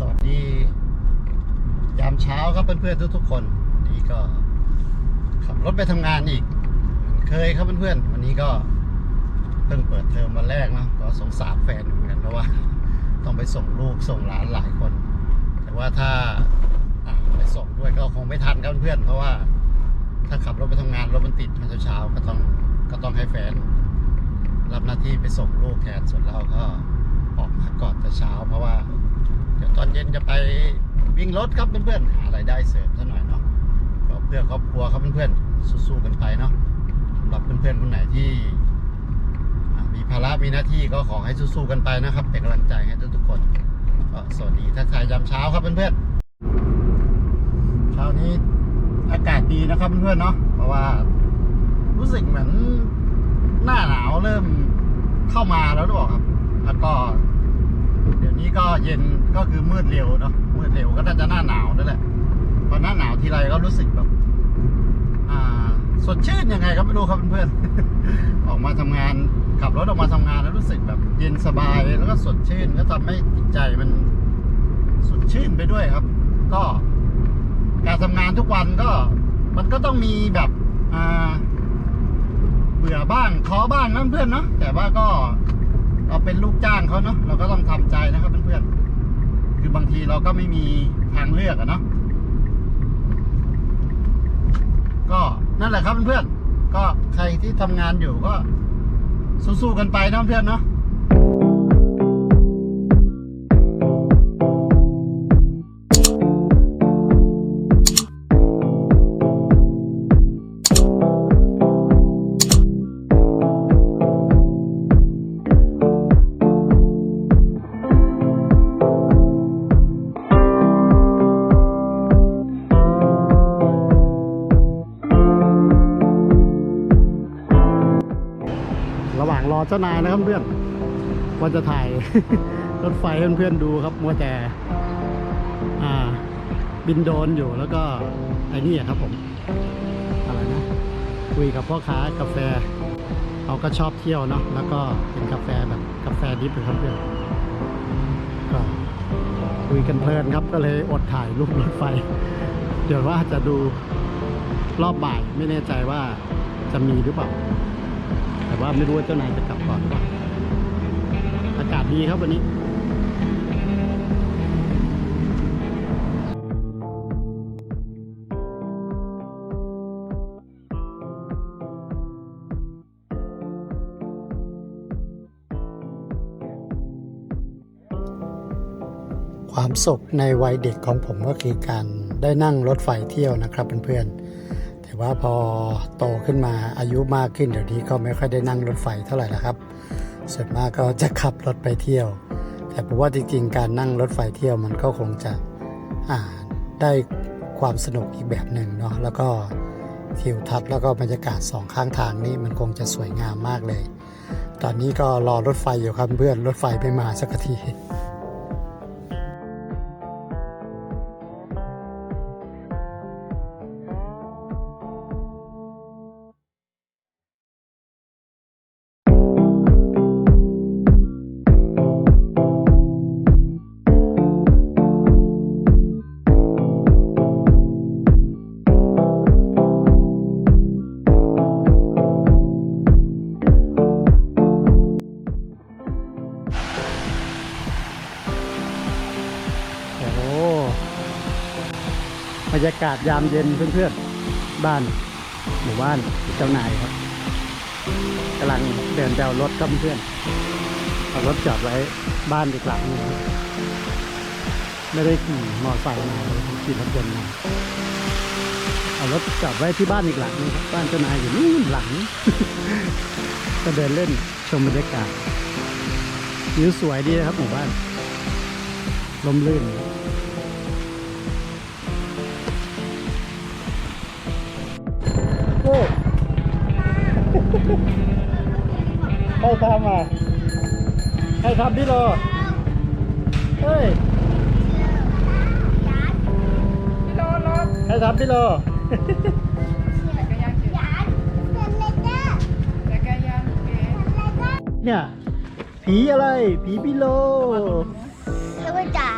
สวัสดี ยามเช้าครับเพื่อนๆทุกๆคน นี่ก็ขับรถไปทำงานอีกเหมือนเคยครับเพื่อนๆวันนี้ก็เพิ่งเปิดเทอมวันแรกเนาะก็สงสารแฟนเหมือนกันเพราะว่า ต้องไปส่งลูกส่งหลานหลายคน แต่ว่าถ้าไปส่งด้วยก็คงไม่ทันครับเพื่อนๆเพราะว่า ถ้าขับรถไปทำงานรถมันติดมาเช้าก็ต้องก็ต้องให้แฟน รับหน้าที่ไปส่งลูกแทนส่วนเราก็ออกมาก่อนแต่เช้า เพราะว่า เดี๋ยวตอนเย็นจะไปวิ่งรถครับเพื่อนๆหารายได้เสริมซะหน่อยเนาะก็เพื่อครอบครัวครับเพื่อนๆสู้ๆกันไปเนาะสำหรับเพื่อนๆคนไหนที่มีภาระมีหน้าที่ก็ขอให้สู้ๆกันไปนะครับ เป็นกำลังใจให้ทุกๆคนก็สวัสดีทักทายยามเช้าครับเพื่อนๆเช้านี้อากาศดีนะครับเพื่อนๆเนาะเพราะว่ารู้สึกเหมือนหน้าหนาวเริ่มเข้ามาแล้วหรือเปล่าครับ แล้วก็ เดี๋ยวนี้ก็เย็น ก็คือมืดเร็วเนาะมืดเร็วก็น่าจะหน้าหนาวนั่นแหละพอหน้าหนาวทีไรก็รู้สึกแบบ อ่า สดชื่นยังไงก็ไม่รู้ครับเพื่อนๆออกมาทำงานขับรถออกมาทำงานแล้วรู้สึกแบบเย็นสบายแล้วก็สดชื่นก็ทำให้จิตใจมันสดชื่นไปด้วยครับ ก็การทำงานทุกวันก็มันก็ต้องมีแบบอ่าเบื่อบ้างท้อบ้างนั่นเพื่อนเนาะแต่ว่าก็เราเป็นลูกจ้างเขาเนาะเราก็ต้องทำใจนะครับเพื่อนๆ คือบางทีเราก็ไม่มีทางเลือกอะเนาะก็นั่นแหละครับเพื่อนๆก็ใครที่ทำงานอยู่ก็สู้ๆกันไปนะเพื่อนเนาะ เจ้านายนะครับเพื่อนว่าจะถ่ายรถไฟให้เพื่อนๆดูครับมัวแต่บินโดนอยู่แล้วก็ไอ้นี่ครับผมอะไรนะคุยกับพ่อค้ากาแฟเขาก็ชอบเที่ยวเนาะแล้วก็เป็นกาแฟแบบกาแฟดิบครับเพื่อนก็คุยกันเพลินครับก็เลยอดถ่ายรูปรถไฟ เดี๋ยวว่าจะดูรอบบ่ายไม่แน่ใจว่าจะมีหรือเปล่า ว่าไม่รู้ว่าเจ้านายจะกลับก่อนหรือเปล่าอากาศดีครับวันนี้ความสุขในวัยเด็กของผมก็คือการได้นั่งรถไฟเที่ยวนะครับเพื่อนๆ แต่ว่าพอโตขึ้นมาอายุมากขึ้นเดี๋ยวนี้ก็ไม่ค่อยได้นั่งรถไฟเท่าไหร่แล้วครับ ส่วนมากก็จะขับรถไปเที่ยว แต่ผมว่าจริงๆ การนั่งรถไฟเที่ยวมันก็คงจะอ่าได้ความสนุกอีกแบบหนึ่งเนาะแล้วก็ทิวทัศน์แล้วก็บรรยากาศสองข้างทางนี่มันคงจะสวยงามมากเลย ตอนนี้ก็รอรถไฟอยู่ครับเพื่อนรถไฟไม่มาสักที บรรยากาศยามเย็นเพื่อนๆ บ้านหมู่บ้านเจ้านายครับกำลังเดินแถวรถครับเพื่อนเอารถจอดไว้บ้านอีกหลังหนึงครับไม่ได้ขี่มอเตอร์ไซค์มาขี่รถยนต์มาเอารถจอดไว้ที่บ้านอีกหลังนึงครับบ้านเจ้านายอยู่นู่นหลังก็เดินเล่นชมบรรยากาศวิวสวยดีนะครับหมู่บ้านลมลื่น โอ้ใครทำอะใครทำพี่โลเฮ้ยโลโลใครทำพี่โลจักรยานเก๋จักรยานเก๋เนี่ยผีอะไร ผีพี่โลระวังรถหนู